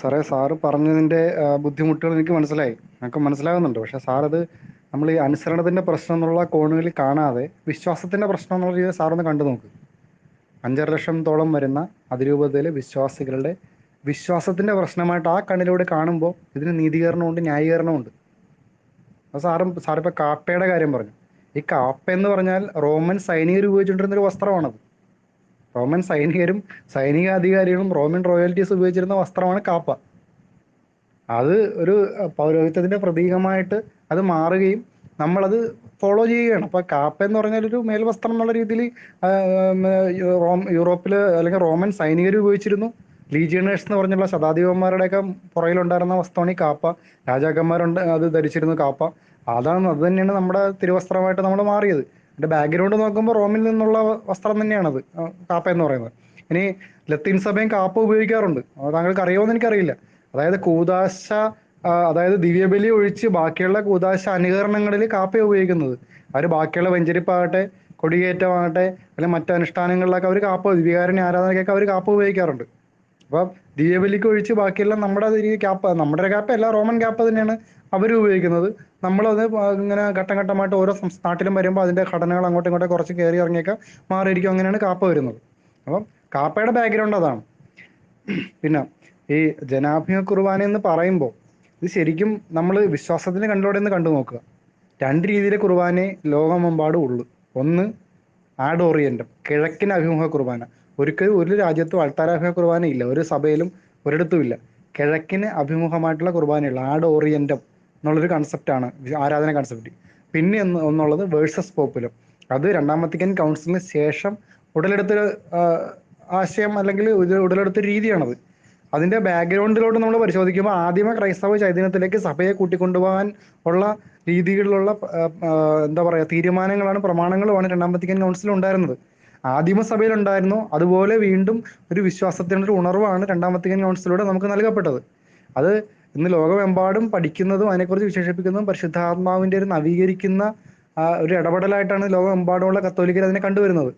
സാറേ സാറ് പറഞ്ഞതിന്റെ ബുദ്ധിമുട്ടുകൾ എനിക്ക് മനസ്സിലായി. നമുക്ക് മനസ്സിലാകുന്നുണ്ട്. പക്ഷെ സാർ അത് നമ്മൾ ഈ അനുസരണത്തിന്റെ പ്രശ്നം എന്നുള്ള കോണുകളിൽ കാണാതെ വിശ്വാസത്തിന്റെ പ്രശ്നം എന്നുള്ള രീതിയിൽ സാറൊന്ന് കണ്ടു നോക്ക്. അഞ്ചര ലക്ഷത്തോളം വരുന്ന അതിരൂപതയിലെ വിശ്വാസികളുടെ വിശ്വാസത്തിന്റെ പ്രശ്നമായിട്ട് ആ കണ്ണിലൂടെ കാണുമ്പോൾ ഇതിന് നീതീകരണമുണ്ട് ന്യായീകരണമുണ്ട്. അപ്പോൾ സാറും സാറിപ്പോൾ കാപ്പയുടെ കാര്യം പറഞ്ഞു. ഈ കാപ്പ എന്ന് പറഞ്ഞാൽ റോമൻ സൈനികർ ഉപയോഗിച്ചുകൊണ്ടിരുന്ന ഒരു വസ്ത്രമാണത്. റോമൻ സൈനികരും സൈനികാധികാരികളും റോമൻ റോയൽറ്റീസ് ഉപയോഗിച്ചിരുന്ന വസ്ത്രമാണ് കാപ്പ. അത് ഒരു പൗരോഹിത്യത്തിന്റെ പ്രതീകമായിട്ട് അത് മാറുകയും നമ്മളത് ഫോളോ ചെയ്യുകയാണ്. അപ്പൊ കാപ്പ എന്ന് പറഞ്ഞാൽ ഒരു മേൽവസ്ത്രം എന്നുള്ള രീതിയിൽ റോം യൂറോപ്പിൽ അല്ലെങ്കിൽ റോമൻ സൈനികർ ഉപയോഗിച്ചിരുന്നു. ലീജിയണേഴ്സ് എന്ന് പറഞ്ഞുള്ള ശതാധിപന്മാരുടെയൊക്കെ പുറയിലുണ്ടായിരുന്ന വസ്ത്രമാണ് ഈ കാപ്പ. രാജാക്കന്മാരുണ്ട് അത് ധരിച്ചിരുന്നു കാപ്പ. അതാണ് അത് തന്നെയാണ് നമ്മുടെ തിരുവസ്ത്രമായിട്ട് നമ്മൾ മാറിയത്. അതിന്റെ ബാക്ക്ഗ്രൗണ്ട് നോക്കുമ്പോൾ റോമിൽ നിന്നുള്ള വസ്ത്രം തന്നെയാണത്. കാപ്പ എന്ന് പറയുന്നത്. ഇനി ലത്തീൻ സഭയും കാപ്പ ഉപയോഗിക്കാറുണ്ട്. താങ്കൾക്ക് അറിയുമോ എനിക്കറിയില്ല. അതായത് കൂതാശ അതായത് ദിവ്യബലി ഒഴിച്ച് ബാക്കിയുള്ള കൂതാശ അനുകരണങ്ങളിൽ കാപ്പ ഉപയോഗിക്കുന്നത്. അവർ ബാക്കിയുള്ള വെഞ്ചരിപ്പാകട്ടെ കൊടിയേറ്റമാകട്ടെ അല്ലെങ്കിൽ മറ്റു അനുഷ്ഠാനങ്ങളിലൊക്കെ അവർ കാപ്പ ദിവ്യകാരുണ്യ ആരാധനയ്ക്കൊക്കെ അവർ കാപ്പ ഉപയോഗിക്കാറുണ്ട്. അപ്പം ദിവ്യബലിക്ക് ഒഴിച്ച് ബാക്കിയെല്ലാം നമ്മുടെ ക്യാപ്പ് നമ്മുടെ ക്യാപ്പ് അല്ല റോമൻ ക്യാപ്പ് തന്നെയാണ് അവർ ഉപയോഗിക്കുന്നത്. നമ്മളത് ഇങ്ങനെ ഘട്ടം ഘട്ടമായിട്ട് ഓരോ നാട്ടിലും വരുമ്പോൾ അതിന്റെ ഘടനകൾ അങ്ങോട്ടും ഇങ്ങോട്ടും കുറച്ച് കയറി ഇറങ്ങിയൊക്കെ മാറിയിരിക്കും. അങ്ങനെയാണ് കാപ്പ വരുന്നത്. അപ്പം കാപ്പയുടെ ബാക്ക്ഗ്രൗണ്ട് അതാണ്. പിന്നെ ഈ ജനാഭിമുഖ കുർബാന എന്ന് പറയുമ്പോൾ ഇത് ശരിക്കും നമ്മൾ വിശ്വാസത്തിന് കണ്ടോടെ എന്ന് കണ്ടു നോക്കുക രണ്ട് രീതിയിലെ കുർബാനയെ ലോകമെമ്പാടും ഉള്ളു. ഒന്ന് ആഡ് ഓറിയന്റം കിഴക്കിന് അഭിമുഖ കുർബാന. ഒരിക്കലും ഒരു രാജ്യത്തും അൾത്താരാഭിമുഖ കുർബാന ഇല്ല. ഒരു സഭയിലും ഒരിടത്തും ഇല്ല. കിഴക്കിന് അഭിമുഖമായിട്ടുള്ള കുർബാനയുള്ള. ആഡ് ഓറിയന്റം എന്നുള്ളൊരു കൺസെപ്റ്റാണ് ആരാധന കൺസെപ്റ്റ് പിന്നെ ഒന്ന് ഒന്നുള്ളത് വേഴ്സസ് പോപ്പുലം. അത് രണ്ടാം വത്തിക്കൻ കൗൺസിലിന് ശേഷം ഉടലെടുത്ത ആശയം അല്ലെങ്കിൽ ഉടലെടുത്ത രീതിയാണത്. അതിന്റെ ബാക്ക്ഗ്രൗണ്ടിലോട്ട് നമ്മൾ പരിശോധിക്കുമ്പോൾ ആദ്യമ ക്രൈസ്തവ ചൈതന്യത്തിലേക്ക് സഭയെ കൂട്ടിക്കൊണ്ടുപോകാൻ ഉള്ള രീതികളിലുള്ള എന്താ പറയുക തീരുമാനങ്ങളാണ് പ്രമാണങ്ങളുമാണ് രണ്ടാം വത്തിക്കൻ കൗൺസിൽ ഉണ്ടായിരുന്നത്. ആദിമ സഭയിൽ ഉണ്ടായിരുന്നു അതുപോലെ വീണ്ടും ഒരു വിശ്വാസത്തിന്റെ ഒരു ഉണർവാണ് രണ്ടാം വത്തിക്കൻ കൗൺസിലൂടെ നമുക്ക് നൽകപ്പെട്ടത്. അത് ഇന്ന് ലോകമെമ്പാടും പഠിക്കുന്നതും അതിനെക്കുറിച്ച് വിശേഷിപ്പിക്കുന്നതും പരിശുദ്ധാത്മാവിന്റെ ഒരു നവീകരിക്കുന്ന ഒരു ഇടപെടലായിട്ടാണ് ലോകമെമ്പാടുമുള്ള കത്തോലിക്കർ അതിനെ കണ്ടുവരുന്നത്.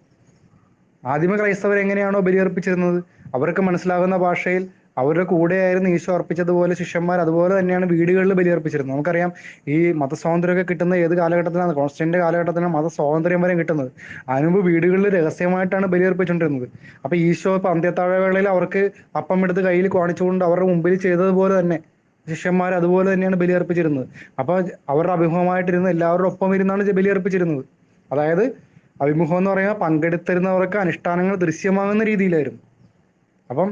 ആദിമ ക്രൈസ്തവർ എങ്ങനെയാണോ ബലിയർപ്പിച്ചിരുന്നത്? അവർക്ക് മനസ്സിലാകുന്ന ഭാഷയിൽ അവരുടെ കൂടെയായിരുന്നു ഈശോ അർപ്പിച്ചതുപോലെ ശിഷ്യന്മാർ അതുപോലെ തന്നെയാണ് വീടുകളിൽ ബലിയർപ്പിച്ചിരുന്നത്. നമുക്കറിയാം ഈ മതസ്വാതന്ത്ര്യമൊക്കെ കിട്ടുന്ന ഏത് കാലഘട്ടത്തിലാണ്? കോൺസ്റ്റന്റ് കാലഘട്ടത്തിലാണ് മതസ്വാതന്ത്ര്യം വരെ കിട്ടുന്നത്. അതിനുമുമ്പ് വീടുകളിൽ രഹസ്യമായിട്ടാണ് ബലിയർപ്പിച്ചുകൊണ്ടിരുന്നത്. അപ്പൊ ഈശോ ഇപ്പൊ അന്ത്യത്താഴവേളയിൽ അവർക്ക് അപ്പം എടുത്ത് കയ്യിൽ കാണിച്ചുകൊണ്ട് അവരുടെ മുമ്പിൽ ചെയ്തതുപോലെ തന്നെ ശിഷ്യന്മാർ അതുപോലെ തന്നെയാണ് ബലിയർപ്പിച്ചിരുന്നത്. അപ്പൊ അവരുടെ അഭിമുഖമായിട്ടിരുന്ന് എല്ലാവരുടെ ഒപ്പം ഇരുന്നാണ് ബലിയർപ്പിച്ചിരുന്നത്. അതായത് അഭിമുഖം എന്ന് പറയുമ്പോൾ പങ്കെടുത്തിരുന്നവർക്ക് അനുഷ്ഠാനങ്ങൾ ദൃശ്യമാകുന്ന രീതിയിലായിരുന്നു. അപ്പം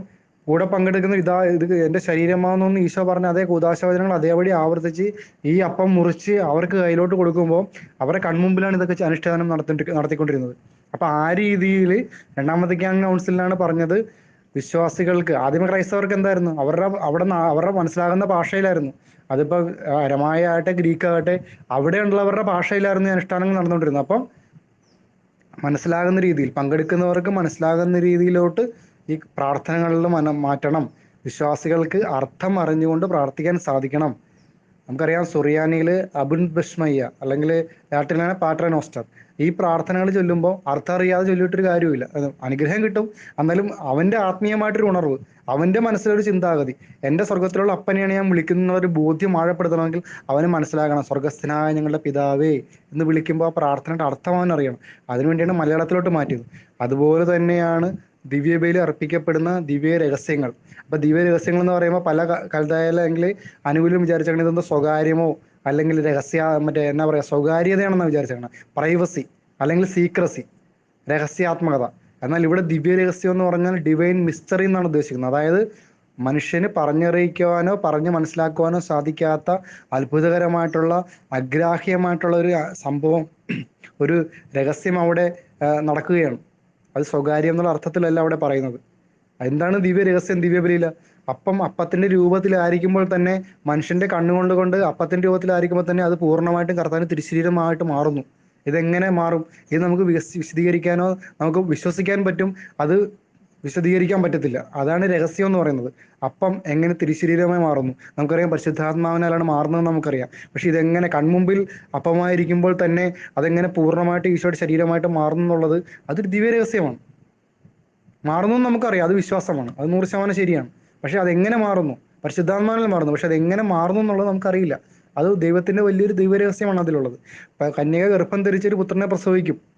കൂടെ പങ്കെടുക്കുന്ന ഇതാ ഇത് എന്റെ ശരീരമാണെന്നൊന്ന് ഈശോ പറഞ്ഞ അതേ കൂതാശവചനങ്ങൾ അതേപടി ആവർത്തിച്ച് ഈ അപ്പം മുറിച്ച് അവർക്ക് കയ്യിലോട്ട് കൊടുക്കുമ്പോൾ അവരുടെ കൺമുമ്പിലാണ് ഇതൊക്കെ അനുഷ്ഠാനം നടത്തി നടത്തിക്കൊണ്ടിരുന്നത്. അപ്പൊ ആ രീതിയിൽ രണ്ടാമത്തെ ഗ്യാങ് കൗൺസിലാണ് പറഞ്ഞത് വിശ്വാസികൾക്ക് ആദ്യമ ക്രൈസ്തവർക്ക് എന്തായിരുന്നു? അവരുടെ അവിടെ അവരുടെ മനസ്സിലാകുന്ന ഭാഷയിലായിരുന്നു. അതിപ്പോ അരമായ ആകട്ടെ ഗ്രീക്ക് ആകട്ടെ അവിടെയുള്ളവരുടെ ഭാഷയിലായിരുന്നു അനുഷ്ഠാനങ്ങൾ നടന്നുകൊണ്ടിരുന്നത്. അപ്പം മനസ്സിലാകുന്ന രീതിയിൽ പങ്കെടുക്കുന്നവർക്ക് മനസ്സിലാകുന്ന രീതിയിലോട്ട് ഈ പ്രാർത്ഥനകളിൽ മനം മാറ്റണം. വിശ്വാസികൾക്ക് അർത്ഥം അറിഞ്ഞുകൊണ്ട് പ്രാർത്ഥിക്കാൻ സാധിക്കണം. നമുക്കറിയാം സുറിയാനിയിൽ അബുൻ ബഷ്മയ്യ അല്ലെങ്കിൽ ലാറ്റിനാണ് പാട്രനോസ്റ്റർ ഈ പ്രാർത്ഥനകൾ ചൊല്ലുമ്പോൾ അർത്ഥം അറിയാതെ ചൊല്ലിയിട്ടൊരു കാര്യമില്ല അനുഗ്രഹം കിട്ടും. എന്നാലും അവന്റെ ആത്മീയമായിട്ടൊരു ഉണർവ് അവന്റെ മനസ്സിലൊരു ചിന്താഗതി എന്റെ സ്വർഗത്തിലുള്ള അപ്പനെയാണ് ഞാൻ വിളിക്കുന്ന ഒരു ബോധ്യം ആഴപ്പെടുത്തണമെങ്കിൽ അവന് മനസ്സിലാകണം. സ്വർഗസ്ഥനായ ഞങ്ങളുടെ പിതാവേ എന്ന് വിളിക്കുമ്പോൾ ആ പ്രാർത്ഥനയുടെ അർത്ഥം അവൻ അറിയണം അതിനുവേണ്ടിയാണ് മലയാളത്തിലോട്ട് മാറ്റിയത്. അതുപോലെ തന്നെയാണ് ദിവ്യബലി അർപ്പിക്കപ്പെടുന്ന ദിവ്യ രഹസ്യങ്ങൾ. അപ്പൊ ദിവ്യ രഹസ്യങ്ങൾ എന്ന് പറയുമ്പോൾ പല കൽതായാലെങ്കിൽ അനുകൂലം വിചാരിച്ചാൽ ഇതെന്തോ സ്വകാര്യമോ അല്ലെങ്കിൽ രഹസ്യ മറ്റേ എന്നാ പറയാ സ്വകാര്യതയാണെന്ന് വിചാരിച്ചാണ് പ്രൈവസി അല്ലെങ്കിൽ സീക്രസി രഹസ്യാത്മകത. എന്നാൽ ഇവിടെ ദിവ്യ രഹസ്യം എന്ന് പറഞ്ഞാൽ ഡിവൈൻ മിസ്റ്ററി എന്നാണ് ഉദ്ദേശിക്കുന്നത്. അതായത് മനുഷ്യന് പറഞ്ഞറിയിക്കുവാനോ പറഞ്ഞു മനസ്സിലാക്കുവാനോ സാധിക്കാത്ത അത്ഭുതകരമായിട്ടുള്ള അഗ്രാഹ്യമായിട്ടുള്ള ഒരു സംഭവം ഒരു രഹസ്യം അവിടെ നടക്കുകയാണ്. അത് സ്വകാര്യം എന്നുള്ള അർത്ഥത്തിലല്ല അവിടെ പറയുന്നത്. എന്താണ് ദിവ്യ രഹസ്യം ദിവ്യബലിയില അപ്പം അപ്പത്തിന്റെ രൂപത്തിലായിരിക്കുമ്പോൾ തന്നെ മനുഷ്യന്റെ കണ്ണുകൊണ്ട് കൊണ്ട് അപ്പത്തിന്റെ രൂപത്തിലായിരിക്കുമ്പോൾ തന്നെ അത് പൂർണമായിട്ടും കർത്താവിന് തിരിശീലമായിട്ട് മാറുന്നു. ഇതെങ്ങനെ മാറും? ഇത് നമുക്ക് വിശദീകരിക്കാനോ നമുക്ക് വിശ്വസിക്കാൻ പറ്റും. അത് വിശദീകരിക്കാൻ പറ്റത്തില്ല. അതാണ് രഹസ്യം എന്ന് പറയുന്നത്. അപ്പം എങ്ങനെ തിരുശരീരമായി മാറുന്നു? നമുക്കറിയാം പരിശുദ്ധാത്മാവിനാലാണ് മാറുന്നതെന്ന് നമുക്കറിയാം. പക്ഷെ ഇതെങ്ങനെ കൺമുമ്പിൽ അപ്പമായിരിക്കുമ്പോൾ തന്നെ അതെങ്ങനെ പൂർണമായിട്ട് ഈശോയുടെ ശരീരമായിട്ട് മാറുന്നു എന്നുള്ളത് അതൊരു ദിവ്യ രഹസ്യമാണ്. മാറുന്നു എന്ന് നമുക്കറിയാം. അത് വിശ്വാസമാണ്. അത് നൂറ് ശതമാനം ശരിയാണ്. പക്ഷെ അതെങ്ങനെ മാറുന്നു? പരിശുദ്ധാത്മാവിൽ മാറുന്നു. പക്ഷെ അതെങ്ങനെ മാറുന്നു എന്നുള്ളത് നമുക്കറിയില്ല. അത് ദൈവത്തിന്റെ വലിയൊരു ദൈവരഹസ്യമാണ് അതിലുള്ളത്. കന്യക ഗർഭം ധരിച്ചൊരു പുത്രനെ പ്രസവിക്കും.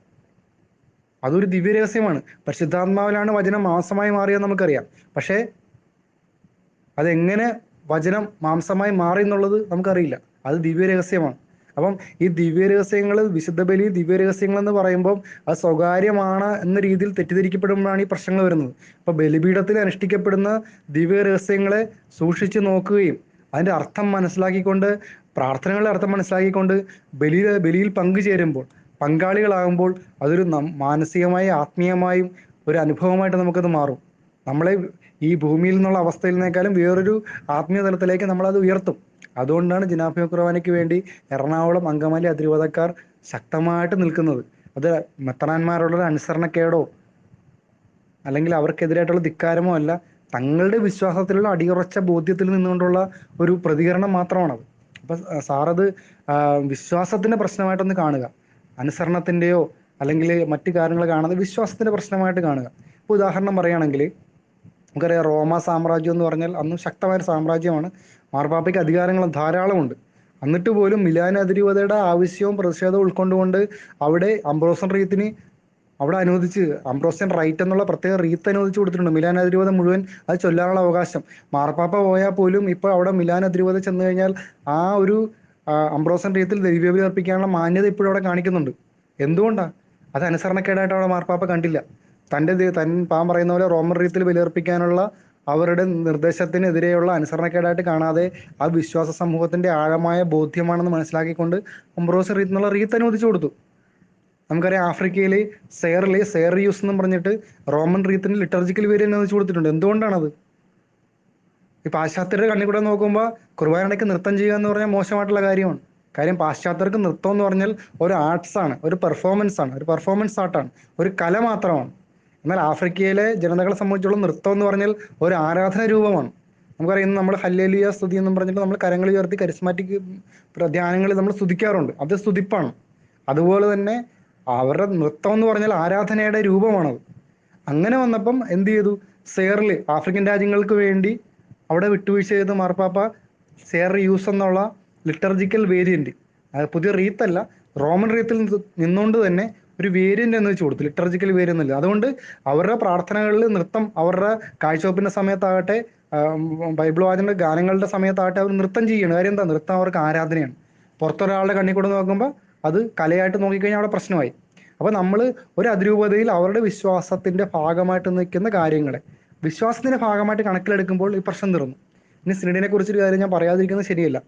അതൊരു ദിവ്യരഹസ്യമാണ്. പരിശുദ്ധാത്മാവിലാണ് വചനം മാംസമായി മാറിയെന്ന് നമുക്കറിയാം. പക്ഷേ അതെങ്ങനെ വചനം മാംസമായി മാറി എന്നുള്ളത് നമുക്കറിയില്ല. അത് ദിവ്യരഹസ്യമാണ്. അപ്പം ഈ ദിവ്യരഹസ്യങ്ങൾ വിശുദ്ധ ബലി ദിവ്യരഹസ്യങ്ങൾ എന്ന് പറയുമ്പോൾ അത് സ്വകാര്യമാണ് എന്ന രീതിയിൽ തെറ്റിദ്ധരിക്കപ്പെടുമ്പോഴാണ് ഈ പ്രശ്നങ്ങൾ വരുന്നത്. അപ്പൊ ബലിപീഠത്തിൽ അനുഷ്ഠിക്കപ്പെടുന്ന ദിവ്യരഹസ്യങ്ങളെ സൂക്ഷിച്ചു നോക്കുകയും അതിന്റെ അർത്ഥം മനസ്സിലാക്കിക്കൊണ്ട് പ്രാർത്ഥനകളുടെ അർത്ഥം മനസ്സിലാക്കിക്കൊണ്ട് ബലിയിൽ ബലിയിൽ പങ്കുചേരുമ്പോൾ പങ്കാളികളാകുമ്പോൾ അതൊരു മാനസികമായും ആത്മീയമായും ഒരു അനുഭവമായിട്ട് നമുക്കത് മാറും. നമ്മളെ ഈ ഭൂമിയിൽ നിന്നുള്ള അവസ്ഥയിൽ നിന്നേക്കാളും വേറൊരു ആത്മീയ തലത്തിലേക്ക് നമ്മളത് ഉയർത്തും. അതുകൊണ്ടാണ് ജനാഭ്യ കുർബാനയ്ക്ക് വേണ്ടി എറണാകുളം അങ്കമാലി അതിരൂപതക്കാർ ശക്തമായിട്ട് നിൽക്കുന്നത്. അത് മെത്തനാന്മാരോടുള്ള അനുസരണക്കേടോ അല്ലെങ്കിൽ അവർക്കെതിരായിട്ടുള്ള ധിക്കാരമോ അല്ല തങ്ങളുടെ വിശ്വാസത്തിലുള്ള അടിയുറച്ച ബോധ്യത്തിൽ നിന്നുകൊണ്ടുള്ള ഒരു പ്രതികരണം മാത്രമാണത്. അപ്പൊ സാറത് ആ, വിശ്വാസത്തിന്റെ പ്രശ്നമായിട്ടൊന്ന് കാണുക. അനുസരണത്തിന്റെയോ അല്ലെങ്കിൽ മറ്റു കാര്യങ്ങൾ കാണാതെ വിശ്വാസത്തിന്റെ പ്രശ്നമായിട്ട് കാണുക. ഇപ്പൊ ഉദാഹരണം പറയുകയാണെങ്കിൽ നമുക്കറിയാം റോമ സാമ്രാജ്യം എന്ന് പറഞ്ഞാൽ അന്നും ശക്തമായ സാമ്രാജ്യമാണ്. മാർപ്പാപ്പയ്ക്ക് അധികാരങ്ങൾ ധാരാളമുണ്ട്. എന്നിട്ട് പോലും മിലാൻ ആവശ്യവും പ്രതിഷേധവും ഉൾക്കൊണ്ടുകൊണ്ട് അവിടെ അംബ്രോസൻ റീത്തിന് അവിടെ അനുവദിച്ച് അംബ്രോസൻ റൈറ്റ് എന്നുള്ള പ്രത്യേക റീത്ത് അനുവദിച്ചു കൊടുത്തിട്ടുണ്ട്. മിലാൻ അതിരൂപത മുഴുവൻ അത് ചൊല്ലാനുള്ള അവകാശം. മാർപ്പാപ്പ പോയാൽ പോലും ഇപ്പോൾ അവിടെ മിലാൻ അതിരൂപത ചെന്ന് കഴിഞ്ഞാൽ ആ ഒരു അംബ്രോസൻ രീതിയിൽ ദൈവബലി അർപ്പിക്കാനുള്ള മാന്യത ഇപ്പോഴും അവിടെ കാണിക്കുന്നുണ്ട്. എന്തുകൊണ്ടാണ് അത് അനുസരണക്കേടായിട്ട് അവിടെ മാർപ്പാപ്പ കണ്ടില്ല. തന്റെ തൻ പാൻ പറയുന്ന പോലെ റോമൻ രീതിയിൽ ബലിയർപ്പിക്കാനുള്ള അവരുടെ നിർദ്ദേശത്തിനെതിരെയുള്ള അനുസരണക്കേടായിട്ട് കാണാതെ ആ വിശ്വാസ സമൂഹത്തിന്റെ ആഴമായ ബോധ്യമാണെന്ന് മനസ്സിലാക്കിക്കൊണ്ട് അംബ്രോസ് റീത്ത് എന്നുള്ള റീത്ത് അനുവദിച്ചു കൊടുത്തു. നമുക്കറിയാം ആഫ്രിക്കയിൽ സെയറിലെ സെയർ യൂസ് എന്നും പറഞ്ഞിട്ട് റോമൻ റീത്തിന് ലിറ്റർജിക്കൽ വേരിയൻ അനുവദിച്ചു കൊടുത്തിട്ടുണ്ട്. എന്തുകൊണ്ടാണത്? ഈ പാശ്ചാത്യരുടെ കണ്ണിൽ കൂടെ നോക്കുമ്പോൾ കുർബാനയ്ക്ക് നൃത്തം ചെയ്യുക എന്ന് പറഞ്ഞാൽ മോശമായിട്ടുള്ള കാര്യമാണ്. കാര്യം പാശ്ചാത്യർക്ക് നൃത്തം എന്ന് പറഞ്ഞാൽ ഒരു ആർട്സ് ആണ് ഒരു പെർഫോമൻസ് ആണ് ഒരു പെർഫോമൻസ് ആർട്ടാണ് ഒരു കല മാത്രമാണ്. എന്നാൽ ആഫ്രിക്കയിലെ ജനതകളെ സംബന്ധിച്ചുള്ള നൃത്തം എന്ന് പറഞ്ഞാൽ ഒരു ആരാധന രൂപമാണ്. നമുക്കറിയാം നമ്മൾ ഹല്ലേലിയ സ്തുതി എന്ന് പറഞ്ഞിട്ട് നമ്മൾ കരങ്ങൾ ഉയർത്തി കരിസ്മാറ്റിക് ധ്യാനങ്ങളിൽ നമ്മൾ സ്തുതിക്കാറുണ്ട്. അത് സ്തുതിപ്പാണ്. അതുപോലെ തന്നെ അവരുടെ നൃത്തം എന്ന് പറഞ്ഞാൽ ആരാധനയുടെ രൂപമാണത്. അങ്ങനെ വന്നപ്പം എന്ത് ചെയ്തു? സെയറിൽ ആഫ്രിക്കൻ രാജ്യങ്ങൾക്ക് വേണ്ടി അവിടെ വിട്ടുവീഴ്ച ചെയ്ത് മാർപ്പാപ്പ സെയർ യൂസ് എന്നുള്ള ലിറ്റർജിക്കൽ വേരിയന്റ് പുതിയ റീത്തല്ല റോമൻ റീത്തിൽ നിന്നുകൊണ്ട് തന്നെ ഒരു വേരിയന്റ് എന്ന് വെച്ച് കൊടുത്തു ലിറ്റർജിക്കൽ വേരിയന്റ് അല്ല അതുകൊണ്ട് അവരുടെ പ്രാർത്ഥനകളിൽ നൃത്തം അവരുടെ കാഴ്ചവെപ്പിന്റെ സമയത്താകട്ടെ ബൈബിൾ വാചന ഗാനങ്ങളുടെ സമയത്താകട്ടെ അവർ നൃത്തം ചെയ്യണം കാര്യം എന്താ? നൃത്തം അവർക്ക് ആരാധനയാണ്. പുറത്തൊരാളുടെ കണ്ണിൽ കൂടെ നോക്കുമ്പോൾ അത് കലയായിട്ട് നോക്കിക്കഴിഞ്ഞാൽ അവിടെ പ്രശ്നമായി. അപ്പോൾ നമ്മൾ ഒരു അതിരൂപതയിൽ അവരുടെ വിശ്വാസത്തിന്റെ ഭാഗമായിട്ട് നിൽക്കുന്ന കാര്യങ്ങളെ വിശ്വാസത്തിന്റെ ഭാഗമായിട്ട് കണക്കിലെടുക്കുമ്പോൾ ഈ പ്രശ്നം തീർന്നു. ഇനി സിനഡിനെ കുറിച്ചൊരു കാര്യം ഞാൻ പറയാതിരിക്കുന്നത് ശരിയല്ല.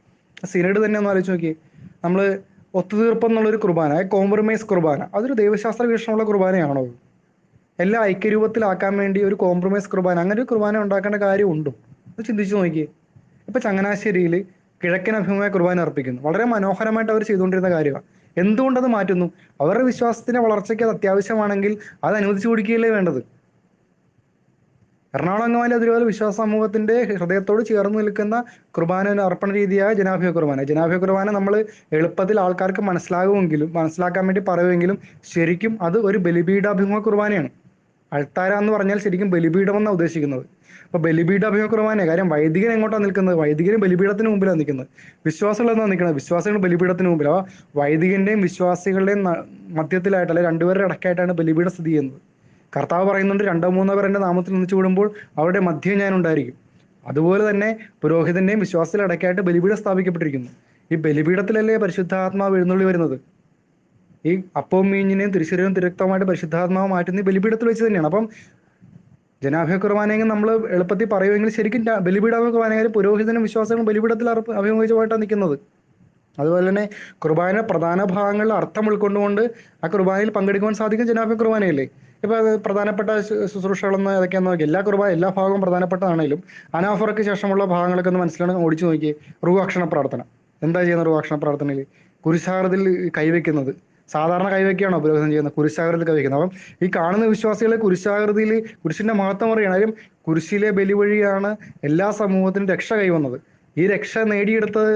സിനഡ് തന്നെ ഒന്ന് ആലോചിച്ച് നോക്കി നമ്മൾ ഒത്തുതീർപ്പ് എന്നുള്ളൊരു കുർബാന കോംപ്രമൈസ് കുർബാന അതൊരു ദൈവശാസ്ത്ര വീക്ഷണമുള്ള കുർബാനയാണോ? എല്ലാ ഐക്യരൂപത്തിലാക്കാൻ വേണ്ടി ഒരു കോംപ്രമൈസ് കുർബാന അങ്ങനെ ഒരു കുർബാന ഉണ്ടാക്കേണ്ട കാര്യമുണ്ടോ? അത് ചിന്തിച്ചു നോക്കിയേ. ഇപ്പൊ ചങ്ങനാശ്ശേരിയിൽ കിഴക്കൻ അഭിമുഖ കുർബാന അർപ്പിക്കുന്നു. വളരെ മനോഹരമായിട്ട് അവർ ചെയ്തുകൊണ്ടിരുന്ന കാര്യമാണ്. എന്തുകൊണ്ടത് മാറ്റുന്നു? അവരുടെ വിശ്വാസത്തിന്റെ വളർച്ചയ്ക്ക് അത് അത്യാവശ്യമാണെങ്കിൽ അത് അനുവദിച്ചു കൊടുക്കുകയല്ലേ വേണ്ടത്? എറണാകുളം അങ്കമാലി അതുപോലെ വിശ്വാസ സമൂഹത്തിന്റെ ഹൃദയത്തോട് ചേർന്ന് നിൽക്കുന്ന കുർബാന അർപ്പണ രീതിയായ ജനാഭ്യ കുർബാന. ജനാഭ്യ കുർബാന നമ്മൾ എളുപ്പത്തിൽ ആൾക്കാർക്ക് മനസ്സിലാകുമെങ്കിലും മനസ്സിലാക്കാൻ വേണ്ടി പറയുമെങ്കിലും ശരിക്കും അത് ഒരു ബലിപീഠാഭിമുഖ കുർബാനയാണ്. അൾത്താര എന്ന് പറഞ്ഞാൽ ശരിക്കും ബലിപീഠം എന്നാണ് ഉദ്ദേശിക്കുന്നത്. അപ്പൊ ബലിപീഠാഭിമുഖ കുർബാന കാര്യം വൈദികൻ എങ്ങോട്ടാണ് നിൽക്കുന്നത്? വൈദികനും ബലിപീഠത്തിന് മുമ്പിലാണ് നിൽക്കുന്നത്. വിശ്വാസികൾ എന്നാണ് നിൽക്കുന്നത് വിശ്വാസികൾ ബലിപീഠത്തിന് മുമ്പിൽ ആ വൈദികന്റെയും വിശ്വാസികളുടെയും മധ്യത്തിലായിട്ട് അല്ലെങ്കിൽ രണ്ടുപേരുടെ ഇടയ്ക്കായിട്ടാണ് ബലിപീഠം സ്ഥിതി ചെയ്യുന്നത്. കർത്താവ് പറയുന്നുണ്ട് രണ്ടോ മൂന്നോ പേർ എന്റെ നാമത്തിൽ ഒന്നിച്ചു കൂടുമ്പോൾ അവരുടെ മധ്യം ഞാൻ ഉണ്ടായിരിക്കും. അതുപോലെ തന്നെ പുരോഹിതന്റെയും വിശ്വാസത്തിൽ അടക്കായിട്ട് ബലിപീഠം സ്ഥാപിക്കപ്പെട്ടിരിക്കുന്നു. ഈ ബലിപീഠത്തിലല്ലേ പരിശുദ്ധാത്മാവ് എഴുന്നള്ളി വരുന്നത്? ഈ അപ്പവും മീഞ്ഞിനെയും തിരുശരീരവും തിരക്തമായിട്ട് പരിശുദ്ധാത്മാവ് മാറ്റുന്ന ബലിപീഠത്തിൽ വെച്ച് തന്നെയാണ്. അപ്പം ജനാഭ്യ കുർബാനയെങ്കിൽ നമ്മൾ എളുപ്പത്തിൽ പറയുമെങ്കിൽ ശരിക്കും ബലിപീഠ കുർബാനയിൽ പുരോഹിതനും വിശ്വാസങ്ങളും ബലിപീഠത്തിൽ അഭിമുഖിച്ചുമായിട്ടാണ് നിൽക്കുന്നത്. അതുപോലെ തന്നെ കുർബാന പ്രധാന ഭാഗങ്ങളിൽ അർത്ഥം ഉൾക്കൊണ്ടുകൊണ്ട് ആ കുർബാനയിൽ പങ്കെടുക്കുവാൻ സാധിക്കും ജനാഭ്യ കുർബാനയല്ലേ? ഇപ്പൊ പ്രധാനപ്പെട്ട ശുശ്രൂഷകളെന്ന് ഏതൊക്കെയാന്ന് നോക്കി എല്ലാ കുർബാന എല്ലാ ഭാഗവും പ്രധാനപ്പെട്ടതാണെങ്കിലും അനാഫറയ്ക്ക് ശേഷമുള്ള ഭാഗങ്ങളൊക്കെ ഒന്ന് മനസ്സിലാണ് ഓടിച്ചു നോക്കി റുവാക്ഷണ പ്രാർത്ഥന. എന്താ ചെയ്യുന്ന റുവാക്ഷണ പ്രാർത്ഥനയിൽ കുരിശാകൃതിയിൽ കൈവയ്ക്കുന്നത്. സാധാരണ കൈവയ്ക്കുകയാണോ പുരോഹിതം ചെയ്യുന്നത്? കുരിശാകൃതിയിൽ കൈവയ്ക്കുന്നത്. അപ്പം ഈ കാണുന്ന വിശ്വാസികളെ കുരിശാകൃതിയിൽ കുരിശിന്റെ മഹത്വം അറിയണം. കുരിശിലെ ബലി വഴിയാണ് എല്ലാ സമൂഹത്തിനും രക്ഷ കൈവന്നത്. ഈ രക്ഷ നേടിയെടുത്തത്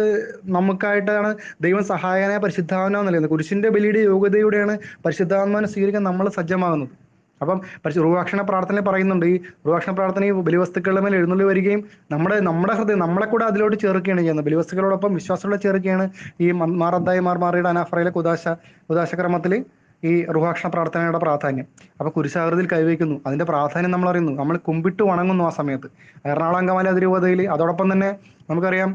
നമുക്കായിട്ടാണ് ദൈവം സഹായനായ പരിശുദ്ധാത്മാവ് നൽകുന്നത് കുരിശിന്റെ ബലിയുടെ യോഗ്യതയോടെയാണ് പരിശുദ്ധാത്മാവിനെ സ്വീകരിക്കാൻ നമ്മൾ സജ്ജമാകുന്നത്. അപ്പം പക്ഷേ റുവാക്ഷണ പ്രാർത്ഥന പറയുന്നുണ്ട്. ഈ റുവാക്ഷണ പ്രാർത്ഥന ഈ ബലിവസ്തുക്കളുടെ മേൽ എഴുന്നള്ളി വരികയും നമ്മുടെ നമ്മുടെ ഹൃദയം നമ്മളെ കൂടെ അതിലോട്ട് ചേർക്കുകയാണ് ചെയ്യുന്നത്. ബലിവസ്തുക്കളോടൊപ്പം വിശ്വാസത്തോടെ ചേർക്കുകയാണ് ഈ മാറദ്ദായി മാർ മാറിയുടെ അനാഫറയിലെ കുദാശ കുദാശക്രമത്തിൽ ഈ റുഹാക്ഷണ പ്രാർത്ഥനയുടെ പ്രാധാന്യം. അപ്പൊ കുരിശാകൃതിയിൽ കൈവയ്ക്കുന്നു. അതിന്റെ പ്രാധാന്യം നമ്മൾ അറിയുന്നു നമ്മൾ കുമ്പിട്ട് വണങ്ങുന്നു ആ സമയത്ത്. എറണാകുളം അങ്കമാലി അതിരൂപതയിൽ അതോടൊപ്പം തന്നെ നമുക്കറിയാം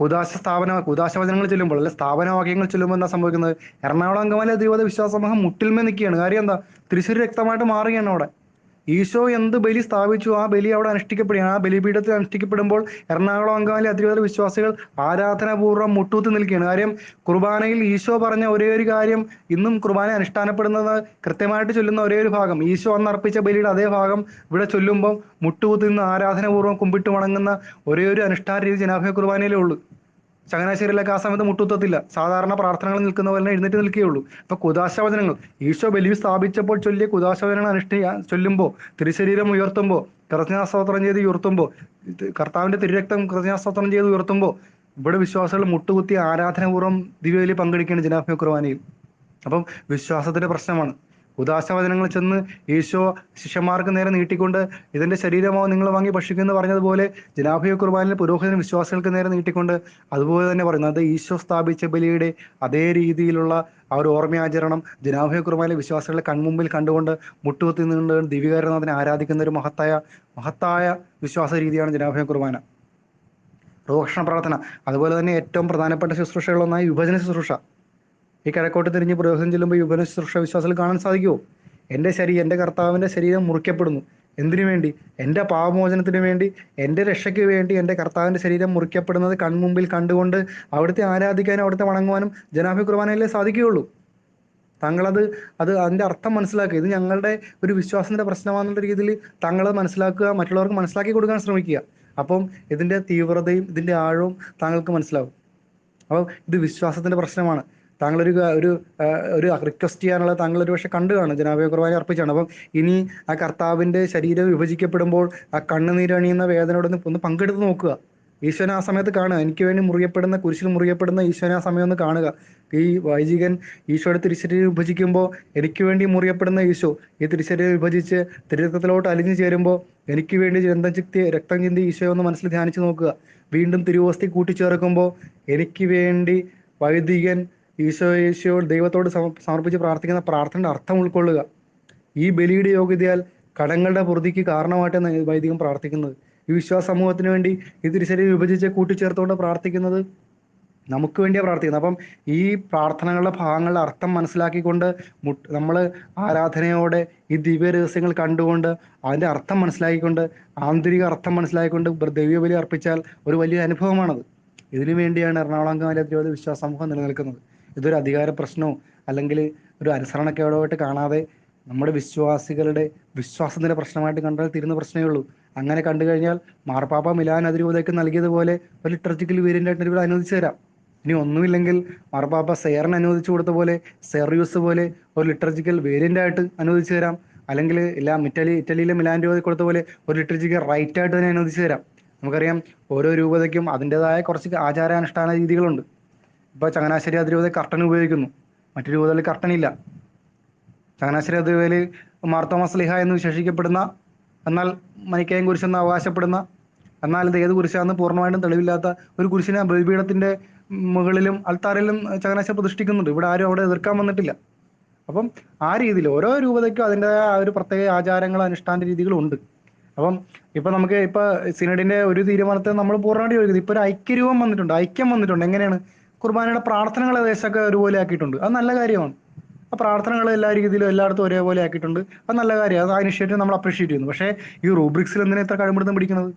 കുദാശ സ്ഥാപന ഉദാശവചനങ്ങൾ ചെല്ലുമ്പോൾ അല്ലെ സ്ഥാപനവാക്യങ്ങൾ ചൊല്ലുമ്പോൾ എന്താ സംഭവിക്കുന്നത്? എറണാകുളം അങ്കമാലി വിശ്വാസ സമൂഹം മുട്ടിൽമേ നിൽക്കുകയാണ്. കാര്യം എന്താ? തൃശ്ശൂർ രക്തമായിട്ട് മാറുകയാണ് അവിടെ. ഈശോ എന്ത് ബലി സ്ഥാപിച്ചു? ആ ബലി അവിടെ അനുഷ്ഠിക്കപ്പെടുകയാണ്. ആ ബലിപീഠത്തിൽ അനുഷ്ഠിക്കപ്പെടുമ്പോൾ എറണാകുളം അങ്കമാലി അതിരൂപത വിശ്വാസികൾ ആരാധനാപൂർവം മുട്ടൂത്ത് നിൽക്കുകയാണ്. കാര്യം കുർബാനയിൽ ഈശോ പറഞ്ഞ ഒരേ ഒരു കാര്യം ഇന്നും കുർബാന അനുഷ്ഠാനപ്പെടുന്നത് കൃത്യമായിട്ട് ചൊല്ലുന്ന ഒരേ ഒരു ഭാഗം. ഈശോ അന്ന് അർപ്പിച്ച ബലിയുടെ അതേ ഭാഗം ഇവിടെ ചൊല്ലുമ്പോൾ മുട്ടുകൂത്തിൽ നിന്ന് ആരാധനാപൂർവം കുമ്പിട്ട് വണങ്ങുന്ന ഒരേ ഒരു അനുഷ്ഠാന രീതി ജനാഭയ കുർബാനയിലേ ഉള്ളൂ. ചങ്ങനാശ്ശേരിയിലൊക്കെ ആ സമയത്ത് മുട്ടുത്തത്തില്ല. സാധാരണ പ്രാർത്ഥനകൾ നിൽക്കുന്ന പോലെ എഴുന്നേറ്റ് നിൽക്കുകയുള്ളൂ അപ്പൊ കുദാശവചനങ്ങൾ. ഈശോ ബലി സ്ഥാപിച്ചപ്പോൾ ചൊല്ലിയ കുദാശവചനങ്ങൾ അനുഷ്ഠി ചൊല്ലുമ്പോൾ തിരുശരീരം ഉയർത്തുമ്പോൾ കൃതജ്ഞാസ്തോത്രം ചെയ്ത് ഉയർത്തുമ്പോൾ കർത്താവിന്റെ തിരുരക്തം കൃതജ്ഞാസ്തോത്രം ചെയ്ത് ഉയർത്തുമ്പോൾ ഇവിടെ വിശ്വാസികൾ മുട്ടുകുത്തി ആരാധനപൂർവം ദിവ്യബലി പങ്കെടുക്കുകയാണ് ജനാഭ്യ കുർബാനയിൽ. അപ്പം വിശ്വാസത്തിന്റെ പ്രശ്നമാണ്. ഉദാശവചനങ്ങൾ ചെന്ന് ഈശോ ശിഷ്യന്മാർക്ക് നേരെ നീട്ടിക്കൊണ്ട് ഇതിന്റെ ശരീരമാവും നിങ്ങൾ വാങ്ങി ഭക്ഷിക്കുമെന്ന് പറഞ്ഞതുപോലെ ജനാഭയ കുർബാനിലെ പുരോഹിതൻ വിശ്വാസികൾക്ക് നേരെ നീട്ടിക്കൊണ്ട് അതുപോലെ തന്നെ പറയുന്നത് അത് ഈശോ സ്ഥാപിച്ച ബലിയുടെ അതേ രീതിയിലുള്ള ആ ഒരു ഓർമ്മയാചരണം ജനാഭയ കുർബാനിലെ വിശ്വാസികളെ കൺമുമ്പിൽ കണ്ടുകൊണ്ട് മുട്ടുകുത്തി നിന്നുകൊണ്ട് ദിവ്യകാരനാഥനെ ആരാധിക്കുന്ന ഒരു മഹത്തായ മഹത്തായ വിശ്വാസ രീതിയാണ് ജനാഭയ കുർബാന. രോഗക്ഷണ പ്രാർത്ഥന. അതുപോലെ തന്നെ ഏറ്റവും പ്രധാനപ്പെട്ട ശുശ്രൂഷകളൊന്നായി വിഭജന ശുശ്രൂഷ. ഈ കിഴക്കോട്ട് തിരിഞ്ഞ് പുരോഹിതം ചെല്ലുമ്പോൾ യുവന ശുശ്രൂഷ വിശ്വാസത്തിൽ കാണാൻ സാധിക്കുമോ എന്റെ ശരീരം എന്റെ കർത്താവിന്റെ ശരീരം മുറിക്കപ്പെടുന്നു. എന്തിനു വേണ്ടി? എന്റെ പാപമോചനത്തിന് വേണ്ടി എന്റെ രക്ഷയ്ക്ക് വേണ്ടി എന്റെ കർത്താവിന്റെ ശരീരം മുറിക്കപ്പെടുന്നത് കൺമുമ്പിൽ കണ്ടുകൊണ്ട് അവിടുത്തെ ആരാധിക്കാനും അവിടുത്തെ വണങ്ങുവാനും ജനാഭി കുർബാനയിലേ സാധിക്കുകയുള്ളൂ? താങ്കളത് അത് അതിന്റെ അർത്ഥം മനസ്സിലാക്കുക. ഇത് ഞങ്ങളുടെ ഒരു വിശ്വാസത്തിന്റെ പ്രശ്നമാണെന്നുള്ള രീതിയിൽ താങ്കളത് മനസ്സിലാക്കുക മറ്റുള്ളവർക്ക് മനസ്സിലാക്കി കൊടുക്കാൻ ശ്രമിക്കുക. അപ്പം ഇതിന്റെ തീവ്രതയും ഇതിന്റെ ആഴവും താങ്കൾക്ക് മനസ്സിലാവും. അപ്പം ഇത് വിശ്വാസത്തിന്റെ പ്രശ്നമാണ്. താങ്കളൊരു ഒരു ഒരു റിക്വസ്റ്റ് ചെയ്യാനുള്ള താങ്കൾ ഒരു പക്ഷെ കണ്ടു കാണും. കുർബാന അർപ്പിച്ചാണ്. അപ്പം ഇനി ആ കർത്താവിന്റെ ശരീരം വിഭജിക്കപ്പെടുമ്പോൾ ആ കണ്ണുനീരണിയുന്ന വേദനയോടൊന്ന് ഒന്ന് പങ്കെടുത്ത് നോക്കുക. ഈശ്വരൻ ആ സമയത്ത് കാണുക. എനിക്ക് വേണ്ടി മുറിയപ്പെടുന്ന കുരിശിൽ മുറിയപ്പെടുന്ന ഈശ്വരൻ ആ സമയം ഒന്ന് കാണുക. ഈ വൈദികൻ ഈശോയുടെ തിരിശരീരം വിഭജിക്കുമ്പോൾ എനിക്ക് വേണ്ടി മുറിയപ്പെടുന്ന ഈശോ ഈ തിരിശരീരം വിഭജിച്ച് തിരുരക്തത്തിലോട്ട് അലിഞ്ഞു ചേരുമ്പോൾ എനിക്ക് വേണ്ടി രക്തം ചിത്തി രക്തം ചിന്തി ഈശോയെ ഒന്ന് മനസ്സിൽ ധ്യാനിച്ചു നോക്കുക. വീണ്ടും തിരുവോസ്തി കൂട്ടിച്ചേർക്കുമ്പോൾ എനിക്ക് വേണ്ടി വൈദികൻ ഈശോ ഈശോ ദൈവത്തോട് സമർപ്പിച്ച് പ്രാർത്ഥിക്കുന്ന പ്രാർത്ഥനയുടെ അർത്ഥം ഉൾക്കൊള്ളുക. ഈ ബലിയുടെ യോഗ്യതയാൽ കടങ്ങളുടെ പൊറുതിക്ക് കാരണമായിട്ടാണ് വൈദികം പ്രാർത്ഥിക്കുന്നത്. ഈ വിശ്വാസ സമൂഹത്തിന് വേണ്ടി ഈ തിരിച്ചടി വിഭജിച്ച് കൂട്ടിച്ചേർത്തുകൊണ്ട് പ്രാർത്ഥിക്കുന്നത് നമുക്ക് വേണ്ടിയാണ് പ്രാർത്ഥിക്കുന്നത്. അപ്പം ഈ പ്രാർത്ഥനകളുടെ ഭാഗങ്ങളുടെ അർത്ഥം മനസ്സിലാക്കിക്കൊണ്ട് നമ്മൾ ആരാധനയോടെ ഈ ദിവ്യ രഹസ്യങ്ങൾ കണ്ടുകൊണ്ട് അതിന്റെ അർത്ഥം മനസ്സിലാക്കിക്കൊണ്ട് ആന്തരിക അർത്ഥം മനസ്സിലാക്കിക്കൊണ്ട് ദൈവബലി അർപ്പിച്ചാൽ ഒരു വലിയ അനുഭവമാണത്. ഇതിനു വേണ്ടിയാണ് എറണാകുളം കാലി വിശ്വാസ സമൂഹം നിലനിൽക്കുന്നത്. ഇതൊരു അധികാര പ്രശ്നമോ അല്ലെങ്കിൽ ഒരു അനുസരണക്കേടോട്ട് കാണാതെ നമ്മുടെ വിശ്വാസികളുടെ വിശ്വാസത്തിന്റെ പ്രശ്നമായിട്ട് കണ്ടാൽ തീരുന്ന പ്രശ്നമേ ഉള്ളൂ. അങ്ങനെ കണ്ടു കഴിഞ്ഞാൽ മാർപ്പാപ്പ മിലാൻ അതിരൂപതയ്ക്ക് നൽകിയതുപോലെ ഒരു ലിറ്റർജിക്കൽ വേരിയന്റ് ആയിട്ട് ഇവിടെ അനുവദിച്ചു തരാം. ഇനി ഒന്നുമില്ലെങ്കിൽ മാർപ്പാപ്പ സെയറിന് അനുവദിച്ചു കൊടുത്ത പോലെ സെറിയൂസ് പോലെ ഒരു ലിറ്റർജിക്കൽ വേരിയന്റ് ആയിട്ട് അനുവദിച്ചു തരാം. അല്ലെങ്കിൽ എല്ലാ ഇറ്റലി ഇറ്റലിയിലെ മിലാൻ രൂപതയ്ക്ക് കൊടുത്ത പോലെ ഒരു ലിറ്റർജിക്കൽ റൈറ്റ് ആയിട്ട് തന്നെ അനുവദിച്ചു തരാം. നമുക്കറിയാം ഓരോ രൂപതയ്ക്കും അതിന്റെതായ കുറച്ച് ആചാരാനുഷ്ഠാന രീതികളുണ്ട്. ഇപ്പൊ ചങ്ങനാശ്ശേരി അതിരൂപത കർട്ടൻ ഉപയോഗിക്കുന്നു. മറ്റു രൂപതകളിൽ കർട്ടൻ ഇല്ല. ചങ്ങനാശ്ശേരി അതിരൂപതയിൽ മാർത്തോമസ് സ്ലിഹ എന്ന് വിശേഷിക്കപ്പെടുന്ന എന്നാൽ മനിക്കയം കുരിശെന്ന് അവകാശപ്പെടുന്ന എന്നാൽ ഇത് ഏത് കുരിശാണെന്ന് പൂർണമായിട്ടും തെളിവില്ലാത്ത ഒരു കുരിശിനെ ബലിപീഠത്തിന്റെ മുകളിലും അൽത്താറിലും ചങ്ങനാശ്ശേരി പ്രതിഷ്ഠിക്കുന്നുണ്ട്. ഇവിടെ ആരും അവിടെ എതിർക്കാൻ വന്നിട്ടില്ല. അപ്പം ആ രീതിയിൽ ഓരോ രൂപതയ്ക്കും അതിന്റെതായ ആ ഒരു പ്രത്യേക ആചാരങ്ങൾ അനുഷ്ഠാന രീതികളുണ്ട്. അപ്പം ഇപ്പൊ നമുക്ക് ഇപ്പൊ സിനഡിന്റെ ഒരു തീരുമാനത്തെ നമ്മൾ പൂർണമായിട്ട് ചോദിക്കുന്നത് ഇപ്പൊ ഒരു ഐക്യരൂപം വന്നിട്ടുണ്ട്. ഐക്യം വന്നിട്ടുണ്ട്. എങ്ങനെയാണ്? കുർബാനയുടെ പ്രാർത്ഥനകൾ ഏകദേശമൊക്കെ ഒരുപോലെ ആക്കിയിട്ടുണ്ട്. അത് നല്ല കാര്യമാണ്. ആ പ്രാർത്ഥനകൾ എല്ലാ രീതിയിലും എല്ലായിടത്തും ഒരേപോലെ ആക്കിയിട്ടുണ്ട്. അത് നല്ല കാര്യമാണ്. അത് ആ ഇനിഷ്യേറ്റീവ് നമ്മൾ അപ്രീഷിയേറ്റ് ചെയ്യുന്നു. പക്ഷേ ഈ റൂബ്രിക്സിൽ എന്തിനാ ഇത്ര കഴിമ്പിടുത്തം പിടിക്കുന്നത്?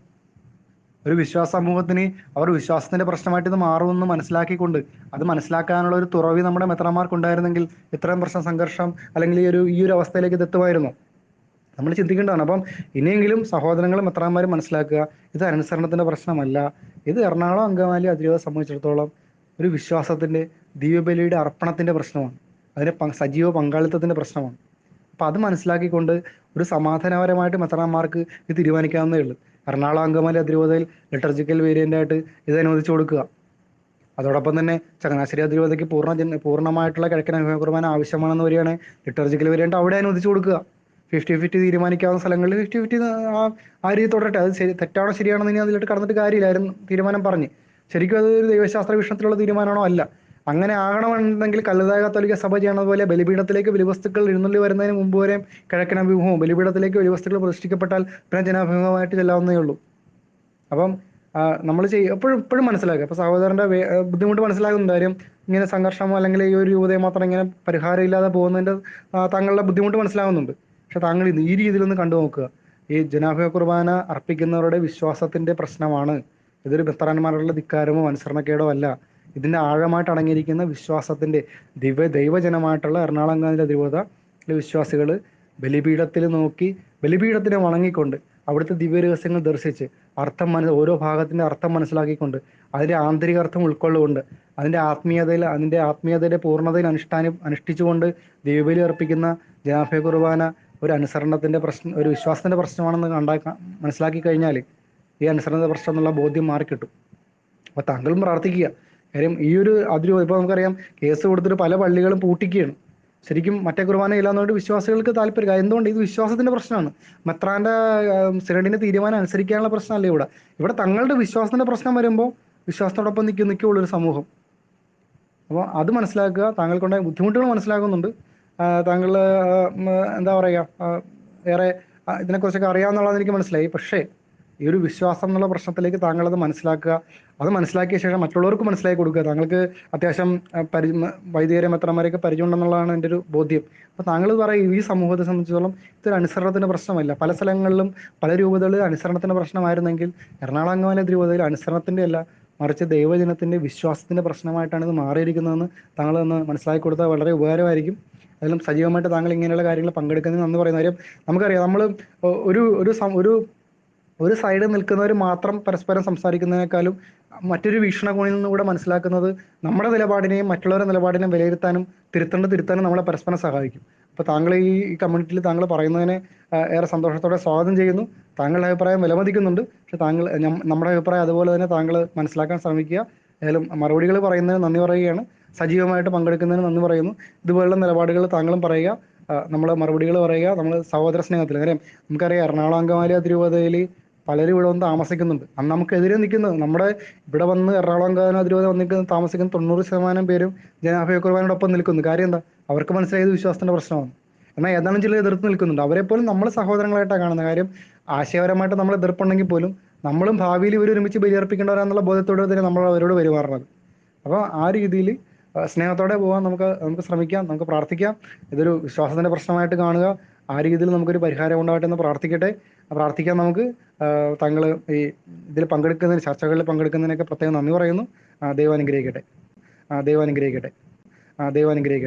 ഒരു വിശ്വാസ സമൂഹത്തിന് അവർ വിശ്വാസത്തിന്റെ പ്രശ്നമായിട്ട് ഇത് മാറുമെന്ന് മനസ്സിലാക്കിക്കൊണ്ട് അത് മനസ്സിലാക്കാനുള്ള ഒരു തുറവി നമ്മുടെ മെത്രമാർക്കുണ്ടായിരുന്നെങ്കിൽ ഇത്രയും പ്രശ്ന സംഘർഷം അല്ലെങ്കിൽ ഈ ഒരു ഈ ഒരു അവസ്ഥയിലേക്ക് ഇത് എത്തുമായിരുന്നു. നമ്മൾ ചിന്തിക്കേണ്ടതാണ്. അപ്പം ഇനിയെങ്കിലും സഹോദരങ്ങളും മെത്രാന്മാരും മനസ്സിലാക്കുക ഇത് അനുസരണത്തിന്റെ പ്രശ്നമല്ല. ഇത് എറണാകുളം അങ്കമാലി അതിരൂപത സംബന്ധിച്ചിടത്തോളം ഒരു വിശ്വാസത്തിന്റെ ദിവ്യബലിയുടെ അർപ്പണത്തിന്റെ പ്രശ്നമാണ്. അതിന്റെ സജീവ പങ്കാളിത്തത്തിന്റെ പ്രശ്നമാണ്. അപ്പോൾ അത് മനസ്സിലാക്കിക്കൊണ്ട് ഒരു സമാധാനപരമായിട്ട് മെത്രാന്മാർക്ക് ഇത് തീരുമാനിക്കാവുന്നേ ഉള്ളൂ. എറണാകുളം അങ്കമാലി അതിരൂപതയിൽ ലിറ്റർജിക്കൽ വേരിയന്റായിട്ട് ഇത് അനുവദിച്ചു കൊടുക്കുക. അതോടൊപ്പം തന്നെ ചങ്ങനാശ്ശേരി അതിരൂപതയ്ക്ക് പൂർണ ജന പൂർണമായിട്ടുള്ള കിഴക്കൻ അനുഭവ കുർബാന ആവശ്യമാണെന്ന് വരികയാണ്. ലിറ്റർജിക്കൽ വേരിയന്റ് അവിടെ അനുവദിച്ചു കൊടുക്കുക. ഫിഫ്റ്റി ഫിഫ്റ്റി തീരുമാനിക്കാവുന്ന സ്ഥലങ്ങളിൽ ഫിഫ്റ്റി ഫിഫ്റ്റി ആ രീതി തുടരട്ടെ. അത് ശരി തെറ്റാണോ ശരിയാണോ ഇനി അതിലോട്ട് കടന്നിട്ട് കാര്യമില്ലായിരുന്നു തീരുമാനം പറഞ്ഞ്. ശരിക്കും അത് ഒരു ദൈവശാസ്ത്ര വീക്ഷണത്തിലുള്ള തീരുമാനമാണോ? അല്ല. അങ്ങനെ ആകണമെന്നുണ്ടെങ്കിൽ കല്ലുതായ കത്തോലിക്ക സഭ ചെയ്യണത് പോലെ ബലിപീഠത്തിലേക്ക് ബലിവസ്തുക്കൾ എഴുന്നള്ളി വരുന്നതിന് മുമ്പ് വരെ കിഴക്കൻ അഭിമുഖവും ബലിപീഠത്തിലേക്ക് ബലിവസ്തുക്കൾ പ്രതിഷ്ഠിക്കപ്പെട്ടാൽ പിന്നെ ജനാഭിമുഖമായിട്ട് ചെല്ലാവുന്നേ ഉള്ളൂ. അപ്പം നമ്മൾ ചെയ്യും എപ്പോഴും എപ്പോഴും മനസ്സിലാക്കുക. അപ്പൊ സഹോദരന്റെ ബുദ്ധിമുട്ട് മനസ്സിലാകുന്ന കാര്യം ഇങ്ങനെ സംഘർഷമോ അല്ലെങ്കിൽ ഈ ഒരു രൂപതയെ മാത്രം ഇങ്ങനെ പരിഹാരം ഇല്ലാതെ പോകുന്നതിന്റെ താങ്കളുടെ ബുദ്ധിമുട്ട് മനസ്സിലാകുന്നുണ്ട്. പക്ഷെ താങ്കൾ ഈ രീതിയിലൊന്ന് കണ്ടു നോക്കുക ഈ ജനാഭിമുഖ കുർബാന അർപ്പിക്കുന്നവരുടെ വിശ്വാസത്തിന്റെ പ്രശ്നമാണ്. ഇതൊരു ബെത്തറാന്മാരുടെ ധിക്കാരമോ അനുസരണക്കേടോ അല്ല. ഇതിന്റെ ആഴമായിട്ട് അടങ്ങിയിരിക്കുന്ന വിശ്വാസത്തിന്റെ ദിവ ദൈവജനമായിട്ടുള്ള എറണാകുളം അതിരൂപത വിശ്വാസികൾ ബലിപീഠത്തിൽ നോക്കി ബലിപീഠത്തിനെ വണങ്ങിക്കൊണ്ട് അവിടുത്തെ ദിവ്യരഹസ്യങ്ങൾ ദർശിച്ച് അർത്ഥം മനസ് ഓരോ ഭാഗത്തിന്റെ അർത്ഥം മനസ്സിലാക്കിക്കൊണ്ട് അതിന്റെ ആന്തരിക അർത്ഥം ഉൾക്കൊള്ളുകൊണ്ട് അതിന്റെ ആത്മീയതയിൽ അതിന്റെ ആത്മീയതയുടെ പൂർണതയിൽ അനുഷ്ഠാനം അനുഷ്ഠിച്ചുകൊണ്ട് ദൈവബലി അർപ്പിക്കുന്ന ജനാഭയ കുർബാന ഒരു അനുസരണത്തിന്റെ പ്രശ്നം ഒരു വിശ്വാസത്തിന്റെ പ്രശ്നമാണെന്ന് കണ്ടാ മനസ്സിലാക്കി കഴിഞ്ഞാൽ ഈ അനുസരണത പ്രശ്നം എന്നുള്ള ബോധ്യം മാറിക്കിട്ടും അപ്പൊ താങ്കളും പ്രാർത്ഥിക്കുക. കാര്യം ഈ ഒരു അതിരു ഇപ്പൊ നമുക്കറിയാം കേസ് കൊടുത്തിട്ട് പല പള്ളികളും പൂട്ടിക്കുകയാണ്. ശരിക്കും മറ്റേ കുർബാന ഇല്ലാന്നുകൊണ്ട് വിശ്വാസികൾക്ക് താല്പര്യം എന്തുകൊണ്ട്? ഇത് വിശ്വാസത്തിന്റെ പ്രശ്നമാണ്. മെത്രാന്റെ സിനഡിന്റെ തീരുമാനം അനുസരിക്കാനുള്ള പ്രശ്നമല്ല ഇവിടെ? ഇവിടെ തങ്ങളുടെ വിശ്വാസത്തിന്റെ പ്രശ്നം വരുമ്പോൾ വിശ്വാസത്തോടൊപ്പം നിൽക്കും നിൽക്കുള്ളൊരു സമൂഹം. അപ്പോൾ അത് മനസ്സിലാക്കുക. താങ്കൾക്കുണ്ടായ ബുദ്ധിമുട്ടുകൾ മനസ്സിലാക്കുന്നുണ്ട്. താങ്കൾ എന്താ പറയുക വേറെ ഇതിനെക്കുറിച്ചൊക്കെ അറിയാമെന്നുള്ളത് എനിക്ക് മനസ്സിലായി. പക്ഷേ ഈ ഒരു വിശ്വാസം എന്നുള്ള പ്രശ്നത്തിലേക്ക് താങ്കൾ അത് മനസ്സിലാക്കുക. അത് മനസ്സിലാക്കിയ ശേഷം മറ്റുള്ളവർക്ക് മനസ്സിലാക്കി കൊടുക്കുക. താങ്കൾക്ക് അത്യാവശ്യം പരി വൈദികരെ മെത്രമാരെയൊക്കെ പരിചയമുണ്ടെന്നുള്ളതാണ് എന്റെ ഒരു ബോധ്യം. അപ്പോൾ താങ്കൾ പറയും ഈ സമൂഹത്തെ സംബന്ധിച്ചിടത്തോളം ഇതൊരു അനുസരണത്തിന്റെ പ്രശ്നമല്ല. പല സ്ഥലങ്ങളിലും പല രൂപതകളിൽ അനുസരണത്തിന്റെ പ്രശ്നമായിരുന്നെങ്കിൽ എറണാകുളം അങ്കമാലി രൂപതയിൽ അനുസരണത്തിന്റെ അല്ല മറിച്ച് ദൈവജനത്തിന്റെ വിശ്വാസത്തിന്റെ പ്രശ്നമായിട്ടാണ് ഇത് മാറിയിരിക്കുന്നതെന്ന് താങ്കൾ ഒന്ന് മനസ്സിലാക്കി കൊടുത്താൽ വളരെ ഉപകാരമായിരിക്കും. അതിലും സജീവമായിട്ട് താങ്കൾ ഇങ്ങനെയുള്ള കാര്യങ്ങൾ പങ്കെടുക്കുന്നതിന് നന്ദി പറയുന്ന കാര്യം നമുക്കറിയാം. നമ്മൾ ഒരു ഒരു ഒരു ഒരു സൈഡിൽ നിൽക്കുന്നവർ മാത്രം പരസ്പരം സംസാരിക്കുന്നതിനേക്കാളും മറ്റൊരു വീക്ഷണകോണിൽ നിന്ന് കൂടെ മനസ്സിലാക്കുന്നത് നമ്മുടെ നിലപാടിനെയും മറ്റുള്ളവരുടെ നിലപാടിനെയും വിലയിരുത്താനും തിരുത്തേണ്ട തിരുത്താനും നമ്മളെ പരസ്പരം സഹായിക്കും. അപ്പോൾ താങ്കൾ ഈ കമ്മ്യൂണിറ്റിയിൽ താങ്കൾ പറയുന്നതിനെ ഏറെ സന്തോഷത്തോടെ സ്വാഗതം ചെയ്യുന്നു. താങ്കളുടെ അഭിപ്രായം വിലമതിക്കുന്നുണ്ട്. പക്ഷെ താങ്കൾ നമ്മുടെ അഭിപ്രായം അതുപോലെ തന്നെ താങ്കൾ മനസ്സിലാക്കാൻ ശ്രമിക്കുക. ഏതായാലും മറുപടികൾ പറയുന്നതിന് നന്ദി പറയുകയാണ്. സജീവമായിട്ട് പങ്കെടുക്കുന്നതിന് നന്ദി പറയുന്നു. ഇതുപോലുള്ള നിലപാടുകൾ താങ്കളും പറയുക. നമ്മളെ മറുപടികൾ പറയുക. നമ്മൾ സഹോദര സ്നേഹത്തിൽ കാര്യം നമുക്കറിയാം എറണാകുളം അങ്കമാലി അതിരൂപതയിൽ പലരും ഇവിടെ വന്ന് താമസിക്കുന്നുണ്ട്. അന്ന് നമുക്കെതിരെ നിൽക്കുന്നത് നമ്മുടെ ഇവിടെ വന്ന് എറണാകുളം അങ്കമാലി അതിരൂപത വന്നിരിക്കുന്ന താമസിക്കുന്ന തൊണ്ണൂറ് ശതമാനം പേരും ജനാഭയ കുർബാനയോടൊപ്പം നിൽക്കുന്നു. കാര്യം എന്താ? അവർക്ക് മനസ്സിലായത് വിശ്വാസത്തിന്റെ പ്രശ്നമാണ്. എന്നാൽ ഏതാനും ചിലർ എതിർത്ത് നിൽക്കുന്നുണ്ട്. അവരെ പോലും നമ്മൾ സഹോദരങ്ങളായിട്ടാണ് കാണുന്നത്. കാര്യം ആശയപരമായിട്ട് നമ്മൾ എതിർപ്പുണ്ടെങ്കിൽ പോലും നമ്മളും ഭാവിയിൽ ഇവർ ഒരുമിച്ച് ബലിയർപ്പിക്കേണ്ടവരാന്നുള്ള ബോധത്തോടെ തന്നെ നമ്മൾ അവരോട് പെരുമാറുന്നത്. അപ്പോൾ ആ രീതിയിൽ സ്നേഹത്തോടെ പോകാൻ നമുക്ക് നമുക്ക് ശ്രമിക്കാം നമുക്ക് പ്രാർത്ഥിക്കാം. ഇതൊരു വിശ്വാസത്തിന്റെ പ്രശ്നമായിട്ട് കാണുക. ആ രീതിയിൽ നമുക്കൊരു പരിഹാരം ഉണ്ടാവട്ടെ എന്ന് പ്രാർത്ഥിക്കട്ടെ. പ്രാർത്ഥിക്കാൻ നമുക്ക്. താങ്കൾ ഈ ഇതിൽ പങ്കെടുക്കുന്നതിന് ചർച്ചകളിൽ പങ്കെടുക്കുന്നതിനൊക്കെ പ്രത്യേകം നന്ദി പറയുന്നു. ദൈവം അനുഗ്രഹിക്കട്ടെ. ദൈവം അനുഗ്രഹിക്കട്ടെ. ദൈവം അനുഗ്രഹിക്കട്ടെ.